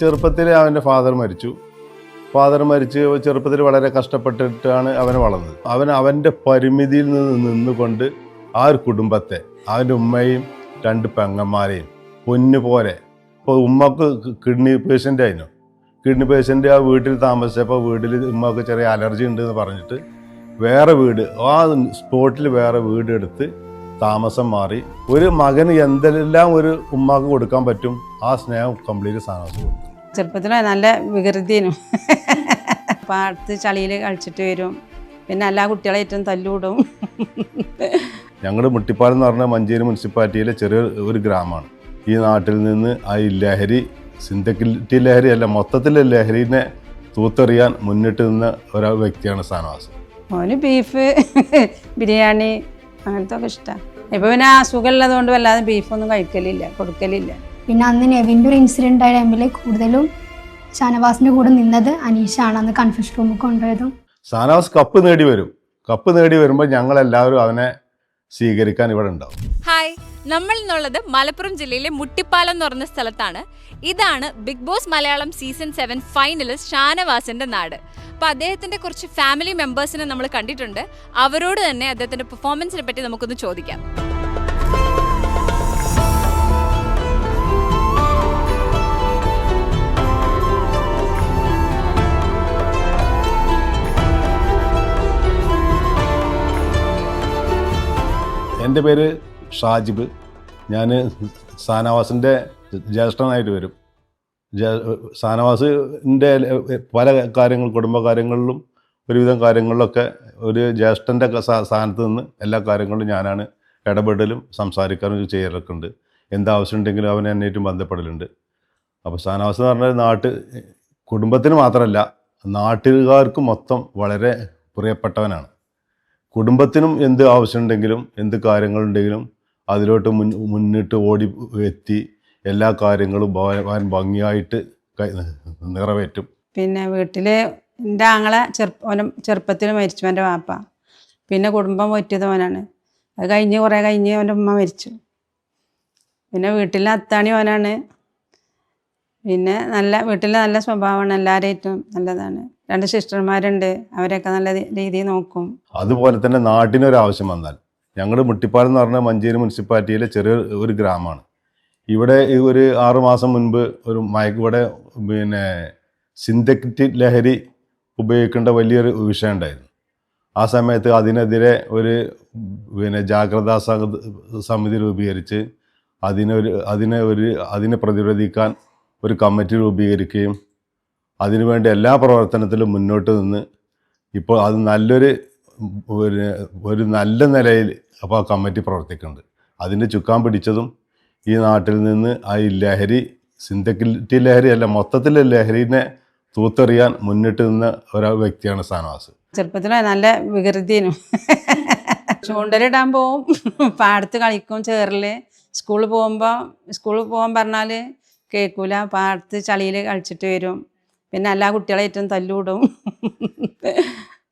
ചെറുപ്പത്തിൽ അവന്റെ ഫാദർ മരിച്ചു. ഫാദർ മരിച്ച് ചെറുപ്പത്തിൽ വളരെ കഷ്ടപ്പെട്ടിട്ടാണ് അവൻ വളർന്നത്. അവൻ അവന്റെ പരിമിതിയിൽ നിന്ന് നിന്നുകൊണ്ട് ആ ഒരു കുടുംബത്തെ അവന്റെ ഉമ്മയും രണ്ട് പെങ്ങന്മാരെയും പൊന്നു പോലെ ഇപ്പോൾ ഉമ്മക്ക് കിഡ്നി പേഷ്യന്റ് ആയിരുന്നു കിഡ്നി പേഷ്യന്റ് ആ വീട്ടിൽ താമസിച്ചപ്പോൾ വീട്ടിൽ ഉമ്മക്ക് ചെറിയ അലർജി ഉണ്ട് എന്ന് പറഞ്ഞിട്ട് വേറെ വീട് ആ സ്പോട്ടിൽ വേറെ വീട് എടുത്ത് താമസം മാറി. ഒരു മകന് എന്തെല്ലാം ഒരു ഉമ്മാക്ക് കൊടുക്കാൻ പറ്റും ആ സ്നേഹം കംപ്ലീറ്റ് സാധനം കൊടുത്തു. ചെറുപ്പത്തിൽ നല്ല വികൃതിനും പാടത്ത് ചളിയിൽ കളിച്ചിട്ട് വരും. പിന്നെ എല്ലാ കുട്ടികളെ ഏറ്റവും തല്ലൂടും ഞങ്ങളുടെ മുട്ടിപ്പാലം എന്ന് പറഞ്ഞ മഞ്ചേരി മുനിസിപ്പാലിറ്റിയിലെ ചെറിയ ഒരു ഗ്രാമമാണ്. ഈ നാട്ടിൽ നിന്ന് ആ ലഹരി സിന്തക്കിലിറ്റി ലഹരി അല്ല മൊത്തത്തിലെ ലഹരിനെ തൂത്തെറിയാൻ മുന്നിട്ട് നിന്ന ഒരു വ്യക്തിയാണ് സാനവാസ് ഓന് ബീഫ് ബിരിയാണി അങ്ങനത്തെ ഒക്കെ ഇഷ്ടമാണ് ഇപ്പൊ പിന്നെ അസുഖമുള്ളത് കൊണ്ട് വല്ലാതെ ബീഫൊന്നും കഴിക്കലില്ല കൊടുക്കലില്ല. പിന്നെ അന്ന് നെവിന്റെ ഒരു ഇൻസിഡന്റ് ആയ ടൈമിൽ കൂടുതലും ഷാനവാസിന്റെ കൂടെ നിന്നത് അനീഷാണ്. അന്ന് കൺഫ്യൂഷൻ റൂമിൽ കൊണ്ടുപോയതും. ഷാനവാസ് കപ്പ് നേടി വരും. കപ്പ് നേടി വരുമ്പോൾ ഞങ്ങൾ എല്ലാവരും അവനെ സ്വീകരിക്കാൻ ഇവിടെ ഉണ്ടാവും. ഹായ് നമ്മൾ ഇന്നുള്ളത് മലപ്പുറം ജില്ലയിലെ മുട്ടിപ്പാലം എന്ന് പറഞ്ഞ സ്ഥലത്താണ്. ഇതാണ് big boss Malayalam season seven finalist ഷാനവാസിന്റെ നാട്. അപ്പൊ അദ്ദേഹത്തിന്റെ കുറച്ച് ഫാമിലി മെമ്പേഴ്സിനെ നമ്മൾ കണ്ടിട്ടുണ്ട്. അവരോട് തന്നെ അദ്ദേഹത്തിന്റെ പെർഫോമൻസിനെ പറ്റി നമുക്കൊന്ന് ചോദിക്കാം. എന്റെ പേര് ഷാജിബ്. ഞാൻ സാനവാസിന്റെ ജ്യേഷ്ഠനായിട്ട് വരും. സാനവാസിന്റെ പല കാര്യങ്ങൾ കുടുംബകാര്യങ്ങളിലും ഒരുവിധം കാര്യങ്ങളിലൊക്കെ ഒരു ജ്യേഷ്ഠന്റെ സ്ഥാനത്ത് നിന്ന് എല്ലാ കാര്യങ്ങളിലും ഞാനാണ് ഇടപെടലും സംസാരിക്കാനും ചെയ്യാറൊക്കെ ഉണ്ട് എന്താവശ്യമുണ്ടെങ്കിലും അവൻ എന്നേറ്റും ബന്ധപ്പെടലുണ്ട്. അപ്പോൾ സാനവാസ് എന്ന് പറഞ്ഞാൽ നാട്ട് കുടുംബത്തിന് മാത്രമല്ല നാട്ടുകാർക്ക് മൊത്തം വളരെ പ്രിയപ്പെട്ടവനാണ്. കുടുംബത്തിനും എന്ത് ആവശ്യമുണ്ടെങ്കിലും എന്ത് കാര്യങ്ങളുണ്ടെങ്കിലും അതിലോട്ട് മുൻ മുന്നിട്ട് ഓടി എത്തി എല്ലാ കാര്യങ്ങളും ഭവാൻ ഭംഗിയായിട്ട് നിറവേറ്റും. പിന്നെ വീട്ടിൽ എന്റെ ആങ്ങളെ ചെറുപ്പം ചെറുപ്പത്തിൽ മരിച്ചു എന്റെ വാപ്പ. പിന്നെ കുടുംബം പോറ്റിയത് ഓനാണ്. അത് കഴിഞ്ഞ് കുറേ കഴിഞ്ഞ് അവന്റെ ഉമ്മ മരിച്ചു. പിന്നെ വീട്ടിലെ അത്താണി ഓനാണ്. പിന്നെ നല്ല വീട്ടിൽ നല്ല സ്വഭാവമാണ് എല്ലാവരായിട്ടും നല്ലതാണ്. രണ്ട് സിസ്റ്റർമാരുണ്ട് അവരൊക്കെ നല്ല രീതിയിൽ നോക്കും. അതുപോലെ തന്നെ നാട്ടിനൊരു ആവശ്യം വന്നാൽ. ഞങ്ങൾ മുട്ടിപ്പാലം എന്ന് പറഞ്ഞ മഞ്ചേരി മുനിസിപ്പാലിറ്റിയിലെ ചെറിയ ഒരു ഗ്രാമമാണ്. ഇവിടെ ഒരു ആറുമാസം മുൻപ് ഒരു മയക്ക് ഇവിടെ പിന്നെ സിന്തറ്റിക് ലഹരി ഉപയോഗിക്കേണ്ട വലിയൊരു വിഷയം ഉണ്ടായിരുന്നു. ആ സമയത്ത് അതിനെതിരെ ഒരു പിന്നെ ജാഗ്രതാ സമിതി രൂപീകരിച്ച് അതിനൊരു അതിനെ ഒരു അതിനെ പ്രതിരോധിക്കാൻ ഒരു കമ്മിറ്റി രൂപീകരിക്കുകയും അതിനുവേണ്ടി എല്ലാ പ്രവർത്തനത്തിലും മുന്നോട്ട് നിന്ന് ഇപ്പോൾ അത് നല്ലൊരു ഒരു നല്ല നിലയിൽ അപ്പോൾ ആ കമ്മിറ്റി പ്രവർത്തിക്കുന്നുണ്ട്. അതിന്റെ ചുക്കാൻ പിടിച്ചതും ഈ നാട്ടിൽ നിന്ന് ആ ലഹരി സിന്തക്കിറ്റി ലഹരി അല്ല മൊത്തത്തിലെ ലഹരിനെ തൂത്തെറിയാൻ മുന്നിട്ട് നിന്ന ഒരു വ്യക്തിയാണ് സാനവാസ് ചെറുപ്പത്തിൽ നല്ല വികൃതിനും ചൂണ്ടലിടാൻ പോവും പാടത്ത് കളിക്കും ചേറിൽ സ്കൂളിൽ പോകുമ്പോൾ സ്കൂളിൽ പോകാൻ പറഞ്ഞാൽ കേൾക്കൂല പാടത്ത് ചളിയിൽ കളിച്ചിട്ട് വരും. പിന്നെ എല്ലാ കുട്ടികളായിട്ടും തല്ലുവിടും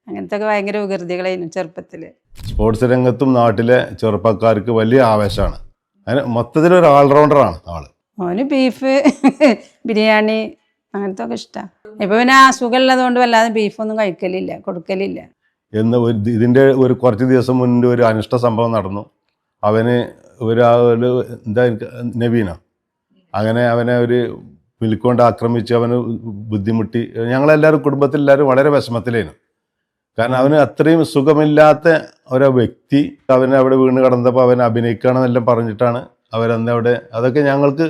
അങ്ങനത്തെ ഒക്കെ ഭയങ്കര വികൃതികളായിരുന്നു ചെറുപ്പത്തിൽ സ്പോർട്സ് രംഗത്തും നാട്ടിലെ ചെറുപ്പക്കാർക്ക് വലിയ ആവേശമാണ്. മൊത്തത്തിൽ ഒരു ഓൾറൗണ്ടറാണ് ആൾ. ഓന് ബീഫ് ബിരിയാണി അങ്ങനത്തെ ഒക്കെ ഇഷ്ടമാണ് ഇപ്പൊ പിന്നെ അസുഖമുള്ളത് കൊണ്ട് വല്ലാതെ ബീഫൊന്നും കഴിക്കലില്ല കൊടുക്കലില്ല. എന്ന് ഇതിന്റെ ഇതിന്റെ ഒരു കുറച്ച് ദിവസം മുൻപ് ഒരു അനിഷ്ട സംഭവം നടന്നു. അവന് ഒരു എന്താ നവീന. അങ്ങനെ അവനെ ഒരു വിൽക്കൊണ്ട് ആക്രമിച്ച് അവന് ബുദ്ധിമുട്ടി. ഞങ്ങളെല്ലാവരും കുടുംബത്തിലെല്ലാവരും വളരെ വിഷമത്തിലായിരുന്നു. കാരണം അവന് അത്രയും സുഖമില്ലാത്ത ഒരു വ്യക്തി അവനെ അവിടെ വീണ് കടന്നപ്പോൾ അവൻ അഭിനയിക്കണമെന്നെല്ലാം പറഞ്ഞിട്ടാണ് അവരന്ന് അവിടെ അതൊക്കെ ഞങ്ങൾക്ക്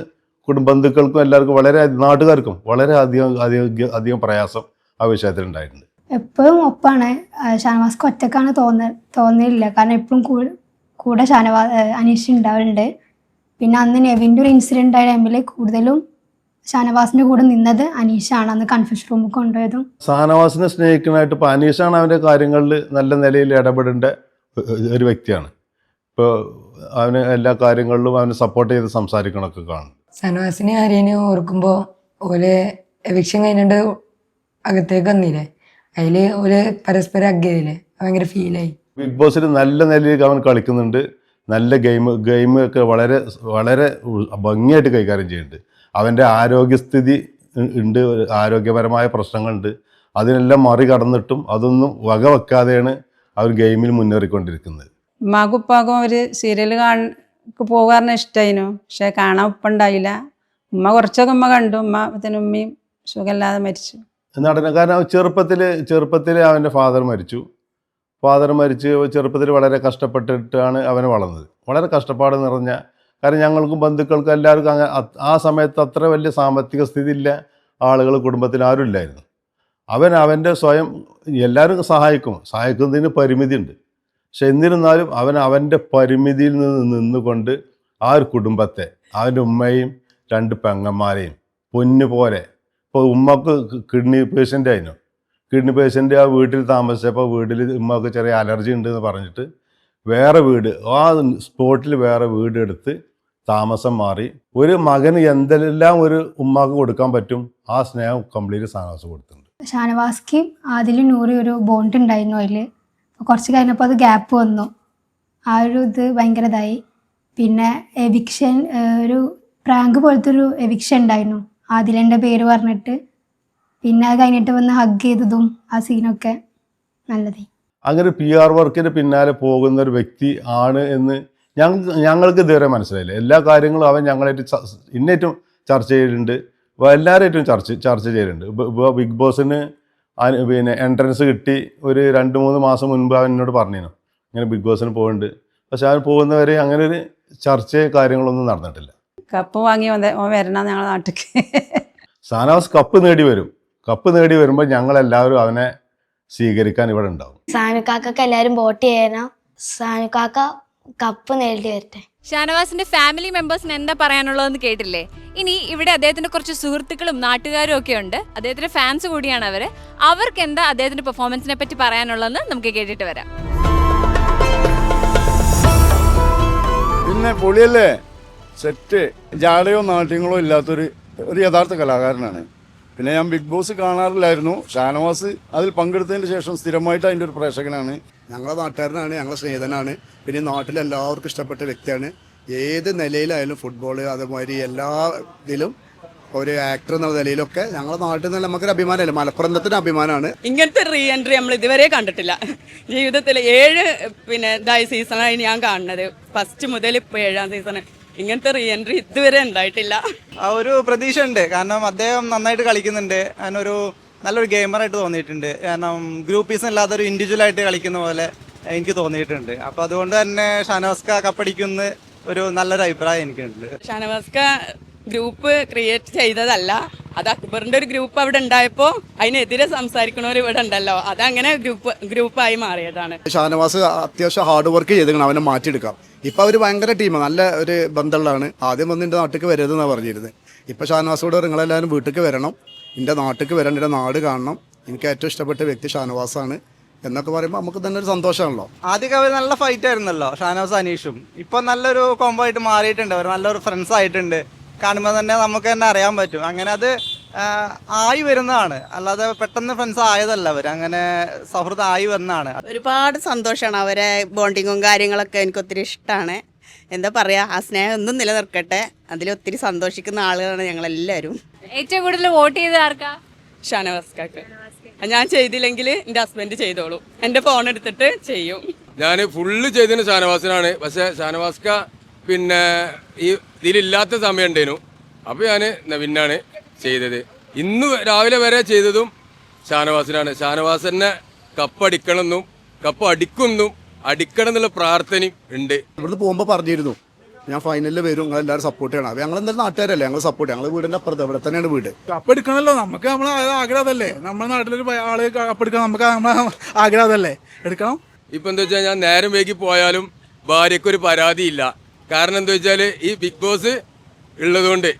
കുടുംബന്ധുക്കൾക്കും എല്ലാവർക്കും വളരെ നാട്ടുകാർക്കും വളരെ അധികം അധികം അധികം പ്രയാസം ആ വിഷയത്തിൽ ഉണ്ടായിട്ടുണ്ട് എപ്പോഴും ഒപ്പാണ്. ഷാനവാസ് ഷാനവാസ്ക്ക് ഒറ്റക്കാണ് തോന്ന തോന്നിയില്ല കാരണം എപ്പോഴും കൂടെ ഷാനവാസ് അനീഷ് ഉണ്ടാവുന്നുണ്ട്. പിന്നെ അന്ന് നെവിന്റെ ഒരു ഇൻസിഡന്റ് ആയ ടൈമിൽ കൂടുതലും ഷാനവാസിന്റെ കൂടെ നിന്നത് അനീഷാണ്. അന്ന് കൺഫ്യൂഷൻ റൂമിൽ കൊണ്ടുപോയതും. ഷാനവാസിനെ സ്നേഹിക്കുന്നതായിട്ട് ഇപ്പോൾ അനീഷാണ് അവന്റെ കാര്യങ്ങളിൽ നല്ല നിലയിൽ ഇടപെടേണ്ട ഒരു വ്യക്തിയാണ്. ഇപ്പോൾ അവന് എല്ലാ കാര്യങ്ങളിലും അവന് സപ്പോർട്ട് ചെയ്ത് സംസാരിക്കണമൊക്കെ കാണും. സനവാസിനെ ആര്യനെ ഓർക്കുമ്പോൾ ഓൽ എവിക്ഷൻ കഴിഞ്ഞിട്ട് അകത്തേക്ക് വന്നില്ലേ? അതിൽ ഓൽ പരസ്പരം അഗ്ഗയില്ലേ ഭയങ്കര ഫീലായി ബിഗ് ബോസിൽ നല്ല നിലയിൽ അവൻ കളിക്കുന്നുണ്ട്. നല്ല ഗെയിം ഗെയിമൊക്കെ വളരെ വളരെ ഭംഗിയായിട്ട് കൈകാര്യം ചെയ്യുന്നുണ്ട്. അവന്റെ ആരോഗ്യസ്ഥിതി ഉണ്ട് ആരോഗ്യപരമായ പ്രശ്നങ്ങളുണ്ട്. അതിനെല്ലാം മറികടന്നിട്ടും അതൊന്നും വക വെക്കാതെയാണ് അവർ ഗെയിമിൽ മുന്നേറിക്കൊണ്ടിരിക്കുന്നത്. ഉമ്മാക്കുപ്പാക്കും അവർ സീരിയൽ കാണ പോകാറിന് ഇഷ്ടമായിരുന്നു പക്ഷേ കാണാൻ ഉപ്പ ഉണ്ടായില്ല. ഉമ്മ കുറച്ചൊക്കെ ഉമ്മ കണ്ടു. ഉമ്മ പിന്നെ ഉമ്മയും സുഖമില്ലാതെ മരിച്ചു. നടന കാരണം ചെറുപ്പത്തിൽ ചെറുപ്പത്തിൽ അവന്റെ ഫാദർ മരിച്ചു. ഫാദർ മരിച്ച് ചെറുപ്പത്തിൽ വളരെ കഷ്ടപ്പെട്ടിട്ടാണ് അവനെ വളർന്നത്. വളരെ കഷ്ടപ്പാട് നിറഞ്ഞ കാരണം ഞങ്ങൾക്കും ബന്ധുക്കൾക്കും എല്ലാവർക്കും അങ്ങനെ ആ സമയത്ത് അത്ര വലിയ സാമ്പത്തിക സ്ഥിതി ഇല്ല ആളുകൾ കുടുംബത്തിൽ ആരും ഇല്ലായിരുന്നു. അവൻ അവന്റെ സ്വയം എല്ലാവരും സഹായിക്കും. സഹായിക്കുന്നതിന് പരിമിതിയുണ്ട്. പക്ഷെ എന്നിരുന്നാലും അവൻ അവന്റെ പരിമിതിയിൽ നിന്ന് നിന്നുകൊണ്ട് ആ ഒരു കുടുംബത്തെ അവന്റെ ഉമ്മയും രണ്ട് പെങ്ങന്മാരെയും പൊന്നു പോലെ ഇപ്പോൾ ഉമ്മക്ക് കിഡ്നി പേഷ്യന്റ് ആയിരുന്നു കിഡ്നി പേഷ്യന്റ് ആ വീട്ടിൽ താമസിച്ചപ്പോൾ വീട്ടിൽ ഉമ്മക്ക് ചെറിയ അലർജി ഉണ്ട് എന്ന് പറഞ്ഞിട്ട് വേറെ വീട് ആ സ്പോട്ടിൽ വേറെ വീട് എടുത്ത് താമസം മാറി. ഒരു മകന് എന്തെല്ലാം ഒരു ഉമ്മാക്ക് കൊടുക്കാൻ പറ്റും ആ സ്നേഹം കംപ്ലീറ്റ് ഷാനവാസ് കൊടുത്തിട്ടുണ്ട്. ഷാനവാസ്ക്ക് ആദിലും നൂറി ഒരു ബോണ്ട് ഉണ്ടായിരുന്നു അതിൽ കുറച്ച് കഴിഞ്ഞപ്പോൾ അത് ഗ്യാപ്പ് വന്നു. ആ ഒരു ഇത് ഭയങ്കര ഇതായി പിന്നെ എവിക്ഷൻ ഒരു പ്രാങ്ക് പോലത്തെ ഒരു എവിക്ഷൻ ഉണ്ടായിരുന്നു. ആദിലന്റെ പേര് പറഞ്ഞിട്ട് പിന്നെ അത് കഴിഞ്ഞിട്ട് വന്ന് ഹഗ് ചെയ്തതും ആ സീനൊക്കെ നല്ലതായി. അങ്ങനെ പി ആർ വർക്കിന് പിന്നാലെ പോകുന്ന ഒരു വ്യക്തി ആണ് എന്ന് ഞങ്ങൾക്ക് ഞങ്ങൾക്ക് ഇതുവരെ മനസ്സിലായില്ല. എല്ലാ കാര്യങ്ങളും അവൻ ഞങ്ങളായിട്ട് ഇന്നേറ്റവും ചർച്ച ചെയ്തിട്ടുണ്ട് എല്ലാവരായിട്ടും ചർച്ച ചർച്ച ചെയ്തിട്ടുണ്ട് ബിഗ് ബോസിന് പിന്നെ എൻട്രൻസ് കിട്ടി ഒരു രണ്ട് മൂന്ന് മാസം മുൻപ് അവൻ എന്നോട് പറഞ്ഞിരുന്നു. ഇങ്ങനെ ബിഗ് ബോസിന് പോകുന്നുണ്ട് പക്ഷെ അവൻ പോകുന്നവരെ അങ്ങനെ ഒരു ചർച്ച കാര്യങ്ങളൊന്നും നടന്നിട്ടില്ല. കപ്പ് വാങ്ങി വന്ന വരണം ഞങ്ങളുടെ നാട്ടിലേക്ക് സാനാസ് കപ്പ് നേടി വരും. കപ്പ് നേടി വരുമ്പോൾ ഞങ്ങളെല്ലാവരും അവനെ സ്വീകരിക്കാൻ ഇവിടെ ഉണ്ടാവും. സാനുക്കാക്കൊക്കെ എല്ലാവരും വോട്ട് ചെയ്യണം. സാനുക്കാക്ക കപ്പ് നേടി വരട്ടെ. ഷാനവാസിന്റെ ഫാമിലി മെമ്പേഴ്സിന് എന്താ പറയാനുള്ളതെന്ന് കേട്ടില്ലേ? ഇനി ഇവിടെ അദ്ദേഹത്തിന്റെ കുറച്ച് സുഹൃത്തുക്കളും നാട്ടുകാരും ഒക്കെ ഉണ്ട്. അദ്ദേഹത്തിന്റെ ഫാൻസ് കൂടിയാണ് അവർ. അവർക്ക് എന്താ അദ്ദേഹത്തിന്റെ പെർഫോമൻസിനെ പറ്റി പറയാനുള്ളതെന്ന് നമുക്ക് കേട്ടിട്ട് വരാം. പിന്നെ പൊളിയല്ലേ? സെറ്റ് ജാടയോ നാട്യങ്ങളോ ഇല്ലാത്തൊരു ഒരു യഥാർത്ഥ കലാകാരനാണ്. പിന്നെ ഞാൻ ബിഗ് ബോസ് കാണാറില്ലായിരുന്നു. ഷാനവാസ് അതിൽ പങ്കെടുത്തതിന് ശേഷം സ്ഥിരമായിട്ട് അതിന്റെ ഒരു പ്രേക്ഷകനാണ്. ഞങ്ങളെ നാട്ടുകാരനാണ് ഞങ്ങളെ സ്നേഹിതനാണ്. പിന്നെ നാട്ടിൽ എല്ലാവർക്കും ഇഷ്ടപ്പെട്ട വ്യക്തിയാണ്. ഏത് നിലയിലായാലും ഫുട്ബോൾ അതേമാതിരി എല്ലാ ഇതിലും ഒരു ആക്ടർ എന്നുള്ള നിലയിലൊക്കെ ഞങ്ങളെ നാട്ടിൽ നിന്ന് നമുക്കൊരു അഭിമാനമല്ലേ? മലപ്പുറത്തിന് അഭിമാനമാണ്. ഇങ്ങനത്തെ റീ എൻട്രി നമ്മൾ ഇതുവരെ കണ്ടിട്ടില്ല. ജീവിതത്തിൽ ഏഴ് പിന്നെ ഇതായ സീസണായി ഞാൻ കാണുന്നത്. ഫസ്റ്റ് മുതൽ ഇപ്പോൾ ഏഴാം സീസൺ ഇങ്ങനത്തെ റീ എൻട്രി ഇതുവരെ ഉണ്ടായിട്ടില്ല. ആ ഒരു പ്രതീക്ഷ ഉണ്ട് കാരണം അദ്ദേഹം നന്നായിട്ട് കളിക്കുന്നുണ്ട്. അതിനൊരു നല്ലൊരു ഗെയിമറായിട്ട് തോന്നിയിട്ടുണ്ട്. കാരണം ഗ്രൂപ്പ് പീസ് അല്ലാതെ ഒരു ഇൻഡിവിജ്വൽ ആയിട്ട് കളിക്കുന്ന പോലെ എനിക്ക് തോന്നിയിട്ടുണ്ട്. അപ്പൊ അതുകൊണ്ട് തന്നെ ഷാനവാസ്ക കപ്പടിക്കുന്ന ഒരു നല്ലൊരു അഭിപ്രായം എനിക്കുണ്ട്. ഷാനവാസ്ക ഗ്രൂപ്പ് ക്രിയേറ്റ് ചെയ്തതല്ല. അത് അക്ബറിന്റെ ഒരു ഗ്രൂപ്പ് അവിടെ ഉണ്ടായപ്പോൾ അതിനെതിരെ സംസാരിക്കണവർ ഇവിടെ ഉണ്ടല്ലോ. അതങ്ങനെ ഗ്രൂപ്പ് ഗ്രൂപ്പായി മാറിയതാണ്. ഷാനവാസ് അത്യാവശ്യം ഹാർഡ് വർക്ക് ചെയ്തിരിക്കണം അവനെ മാറ്റിയെടുക്കാം. ഇപ്പൊ അവർ ഭയങ്കര ടീമാണ് നല്ല ഒരു ബന്ധമുള്ളതാണ്. ആദ്യം വന്ന് എന്റെ നാട്ടിലേക്ക് വരരുതെന്നാണ് പറഞ്ഞിരുന്നത് ഇപ്പം ഷാനവാസോട് നിങ്ങളെല്ലാവരും വീട്ടിലേക്ക് വരണം. എന്റെ നാട്ടിലേക്ക് വരണം എന്റെ നാട് കാണണം. എനിക്ക് ഏറ്റവും ഇഷ്ടപ്പെട്ട വ്യക്തി ഷാനവാസാണ് എന്നൊക്കെ പറയുമ്പോൾ നമുക്ക് തന്നെ ഒരു സന്തോഷമാണല്ലോ. ആദ്യമൊക്കെ അവർ നല്ല ഫൈറ്റ് ആയിരുന്നല്ലോ ഷാനവാസ് അനീഷും. ഇപ്പൊ നല്ലൊരു കോംബോ ആയിട്ട് മാറിയിട്ടുണ്ട്. അവർ നല്ലൊരു ഫ്രണ്ട്സ് ആയിട്ടുണ്ട്. കാണുമ്പോൾ തന്നെ നമുക്ക് തന്നെ അറിയാൻ പറ്റും. അങ്ങനെ അത് ആയി വരുന്നതാണ്. അല്ലാതെ പെട്ടെന്ന് ഫ്രണ്ട്സ് ആയതല്ല അവർ അങ്ങനെ സൗഹൃദം ആയി വന്നാണ് ഒരുപാട് സന്തോഷമാണ് അവരെ ബോണ്ടിങ്ങും കാര്യങ്ങളൊക്കെ എനിക്ക് ഒത്തിരി ഇഷ്ടമാണ് എന്താ പറയാ ആ സ്നേഹം ഒന്നും നിലനിർക്കട്ടെ. അതിൽ ഒത്തിരി സന്തോഷിക്കുന്ന ആളുകളാണ് ഞങ്ങളെല്ലാവരും. ഏറ്റവും കൂടുതൽ വോട്ട് ചെയ്ത ആർക്കാ? ഷാനവാസ്കാക്ക്. ഞാൻ ചെയ്തില്ലെങ്കിൽ എന്റെ ഹസ്ബൻഡ് ചെയ്തോളൂ. എന്റെ ഫോൺ എടുത്തിട്ട് ചെയ്യും. ഞാൻ ഫുള്ള് ചെയ്തതിന് ഷാനവാസിനാണ്. പക്ഷേ ഷാനവാസ്ക പിന്നെ ഈ ഇതിലില്ലാത്ത സമയം ഉണ്ടേനു. അപ്പോൾ ഞാൻ വിന്നാണ് ചെയ്തത്. ഇന്ന് രാവിലെ വരെ ചെയ്തതും ഷാനവാസിനാണ്. ഷാനവാസ് തന്നെ കപ്പടിക്കണമെന്നും കപ്പ് അടിക്കുമെന്നും അടിക്കണം എന്നുള്ള പ്രാർത്ഥനയും ഉണ്ട്. ഇവിടുന്ന് പോകുമ്പോൾ പറഞ്ഞിരുന്നു. ഞാൻ ഫൈനലിൽ വരും. നിങ്ങൾ എല്ലാവരും സപ്പോർട്ട് ചെയ്യണം. അപ്പോൾ ഞങ്ങൾ എന്തായാലും നാട്ടുകാരല്ലേ? ഞങ്ങൾ സപ്പോർട്ട് ഞങ്ങൾ വീടിന്റെ അപ്പുറത്ത്. ഇവിടെ തന്നെയാണ് വീട്. കപ്പെടുക്കണമല്ലോ നമുക്ക് നമ്മളെ ആഗ്രഹം അതല്ലേ. നമ്മുടെ നാട്ടിലൊരു ആൾ കപ്പെടുക്കണം. നമുക്ക് നമ്മളെ ആഗ്രഹം അതല്ലേ. എടുക്കണം. ഇപ്പം എന്താ വെച്ചാൽ ഞാൻ നേരം വൈകി പോയാലും ഭാര്യയ്ക്കൊരു പരാതിയില്ല. കാരണം എന്താ വെച്ചാൽ ഈ ബിഗ് ബോസ് ഉള്ളതുകൊണ്ട്